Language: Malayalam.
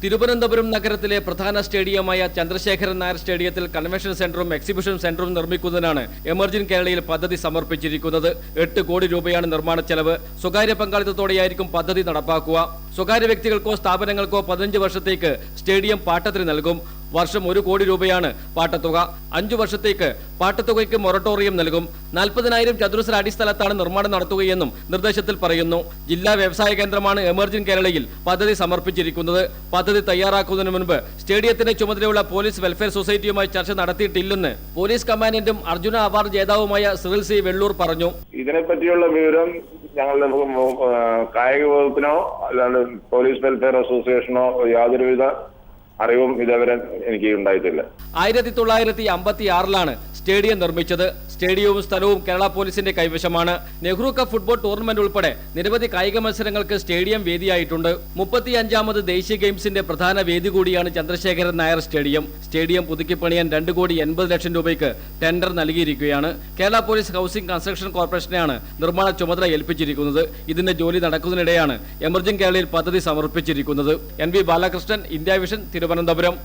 തിരുവനന്തപുരം നഗരത്തിലെ പ്രധാന സ്റ്റേഡിയമായ ചന്ദ്രശേഖരൻ നായർ സ്റ്റേഡിയത്തിൽ കൺവെൻഷൻ സെന്ററും എക്സിബിഷൻ സെന്ററും നിർമ്മിക്കുന്നതിനാണ് എമർജിംഗ് കേരളയിൽ പദ്ധതി സമർപ്പിച്ചിരിക്കുന്നത്. എട്ട് കോടി രൂപയാണ് നിർമ്മാണ ചെലവ്. സ്വകാര്യ പങ്കാളിത്തത്തോടെയായിരിക്കും പദ്ധതി നടപ്പാക്കുക. സ്വകാര്യ വ്യക്തികൾക്കോ സ്ഥാപനങ്ങൾക്കോ പതിനഞ്ച് വർഷത്തേക്ക് സ്റ്റേഡിയം പാട്ടത്തിന് നൽകും. വർഷം ഒരു കോടി രൂപയാണ് പാട്ടത്തുക. അഞ്ചു വർഷത്തേക്ക് പാട്ടത്തുകയ്ക്ക് മൊറട്ടോറിയം നൽകും. നാൽപ്പതിനായിരം ചതുരശ്ര അടിസ്ഥലത്താണ് നിർമ്മാണം നടത്തുകയെന്നും നിർദ്ദേശത്തിൽ പറയുന്നു. ജില്ലാ വ്യവസായ കേന്ദ്രമാണ് എമർജിംഗ് കേരളയിൽ പദ്ധതി സമർപ്പിച്ചിരിക്കുന്നത്. പദ്ധതി തയ്യാറാക്കുന്നതിന് മുൻപ് സ്റ്റേഡിയത്തിന്റെ ചുമതലയുള്ള പോലീസ് വെൽഫെയർ സൊസൈറ്റിയുമായി ചർച്ച നടത്തിയിട്ടില്ലെന്ന് പോലീസ് കമാൻഡന്റും അർജുന അവാർഡ് ജേതാവുമായ സിറിൽ സി വെള്ളൂർ പറഞ്ഞു. ഇതിനെപ്പറ്റിയുള്ള വിവരം ഞങ്ങളുടെ കായിക വകുപ്പിനോ അല്ലാണ്ട് പോലീസ് വെൽഫെയർ അസോസിയേഷനോ യാതൊരുവിധ അറിവും ഇതേവരെ എനിക്ക് ഉണ്ടായിട്ടില്ല. ആയിരത്തി തൊള്ളായിരത്തി അമ്പത്തി ആറിലാണ് സ്റ്റേഡിയം നിർമ്മിച്ചത്. സ്റ്റേഡിയവും സ്ഥലവും കേരള പോലീസിന്റെ കൈവശമാണ്. നെഹ്റു കപ്പ് ഫുട്ബോൾ ടൂർണമെന്റ് ഉൾപ്പെടെ നിരവധി കായിക മത്സരങ്ങൾക്ക് സ്റ്റേഡിയം വേദിയായിട്ടുണ്ട്. മുപ്പത്തി അഞ്ചാമത് ദേശീയ ഗെയിംസിന്റെ പ്രധാന വേദി കൂടിയാണ് ചന്ദ്രശേഖരൻ നായർ സ്റ്റേഡിയം. സ്റ്റേഡിയം പുതുക്കിപ്പണിയാൻ രണ്ട് കോടി എൺപത് ലക്ഷം രൂപയ്ക്ക് ടെൻഡർ നൽകിയിരിക്കുകയാണ്. കേരള പോലീസ് ഹൗസിംഗ് കൺസ്ട്രക്ഷൻ കോർപ്പറേഷനെയാണ് നിർമ്മാണ ചുമതല ഏൽപ്പിച്ചിരിക്കുന്നത്. ഇതിന്റെ ജോലി നടക്കുന്നതിനിടെയാണ് എമർജിംഗ് കേരളയിൽ പദ്ധതി സമർപ്പിച്ചിരിക്കുന്നത്. N V Balakrishnan India vision Thiruvananthapuram.